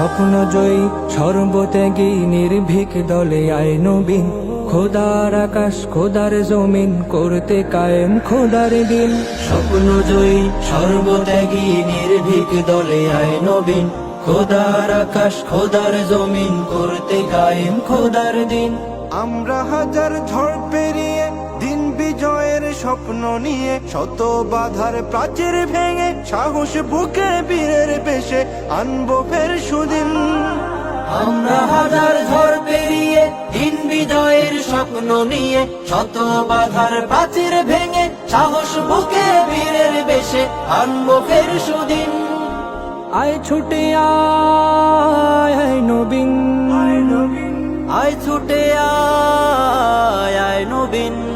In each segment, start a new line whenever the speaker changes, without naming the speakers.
স্বপ্ন জয়ী, সর্বত্যাগী, নির্ভীক দলে আয় নবীন। খোদার আকাশ, খোদার জমিন, করতে কায়েম খোদার দিন। স্বপ্ন জয়ী, সর্বত্যাগী, নির্ভীক দলে আয় নবীন। খোদার আকাশ, খোদার জমিন, করতে কায়েম খোদার দিন।
আমরা হাজার ঝড় পেরিয়ে স্বপ্ন নিয়ে শত বাধার প্রাচীর ভেঙে সাহস বুকে বীরের বেশে আনব ফের সুদিন।
আমরা হাজার ঝড় পেরিয়ে দিন বিজয়ের স্বপ্ন নিয়ে শত বাধার প্রাচীর ভেঙে সাহস বুকে বীরের বেশে আনব ফের সুদিন। আয় ছুটে আয় আয় নবীন। আয় ছুটে আয় আয় নবীন।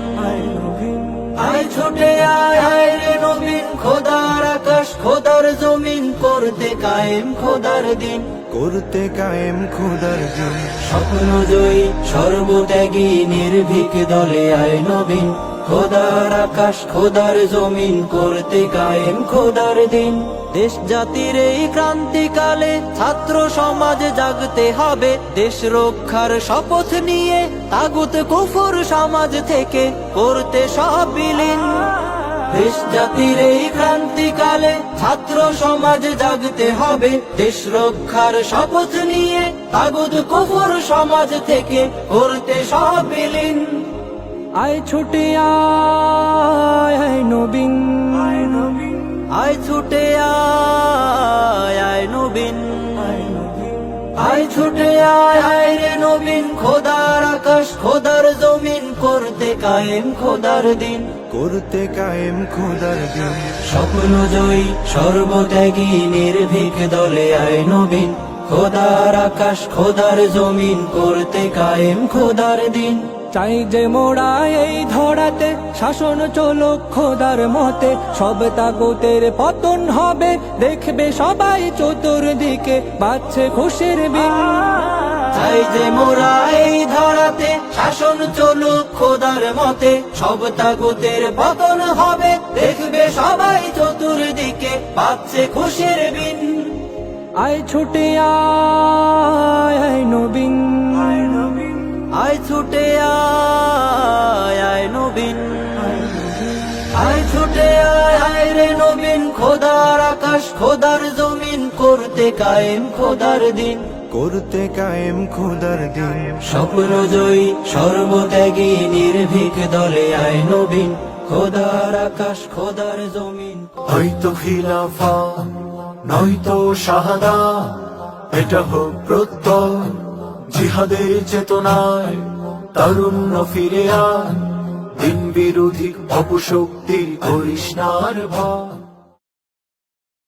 ছুটে আয় রে নবীন খোদার আকাশ খোদার জমিন করতে কায়েম খোদার দিন।
করতে কায়েম খোদার দিন।
স্বপ্ন জয়ী সর্বত্যাগী নির্ভীক দলে আয় নবীন। খোদার আকাশ, খোদার জমিন করতে কায়েম, খোদার দিন। দেশ জাতির এই ক্রান্তিকালে ছাত্র সমাজ জাগতে হবে। দেশ রক্ষার শপথ নিয়ে তাগুত কুফর সমাজ থেকে করতে সব বিলীন। দেশ জাতির এই ক্রান্তিকালে ছাত্র সমাজ জাগতে হবে। দেশ রক্ষার শপথ নিয়ে তাগুদ কুফর সমাজ থেকে করতে সব বিলীন। আয় ছুটে আয় আয় নবীন। আয় ছুটে আয় আয় নবীন। আয় ছুটে আয় আয় রে নবীন। খোদার আকাশ খোদার জমিন করতে কায়েম খোদার দিন।
করতে কায়েম খোদার দিন।
স্বপ্ন জয়ী সর্বত্যাগী নির্ভীক দলে আয় নবীন। খোদার আকাশ খোদার জমিন করতে কায়েম খোদার দিন। চাই যে মোড়া এই ধরাতে, শাসন চলো খোদার মতে। সব তাগুতের পতন হবে, দেখবে সবাই চতুর্দিকে, বাচ্ছে খুশির বিন চাই যে মোরা এই ধরাতে, শাসন চলুক খোদার মতে। সব তাগুতের পতন হবে, দেখবে সবাই চতুর্দিকে পাচ্ছে খুশির বিন আয় ছুটে আয় নবীন। আয় ছুটে আয় আয় নবীন। আয় ছুটে আয় আয় রে নবীন খোদার আকাশ খোদার জমিন করতে কায়েম খোদার দিন।
করতে কায়েম খুদার দিন।
স্বপ্ন জয়ী সর্বত্যাগী নির্ভীক দলে আয় নবীন। খোদার আকাশ খোদার জমিন।
হয়তো খিলাফা নয়তো শাহাদা এটা হোক প্রত্যয়। জিহাদের চেতনায় তারুণ্য ফিরে আয় দিন বিরোধী অপশক্তির করিস না ভয়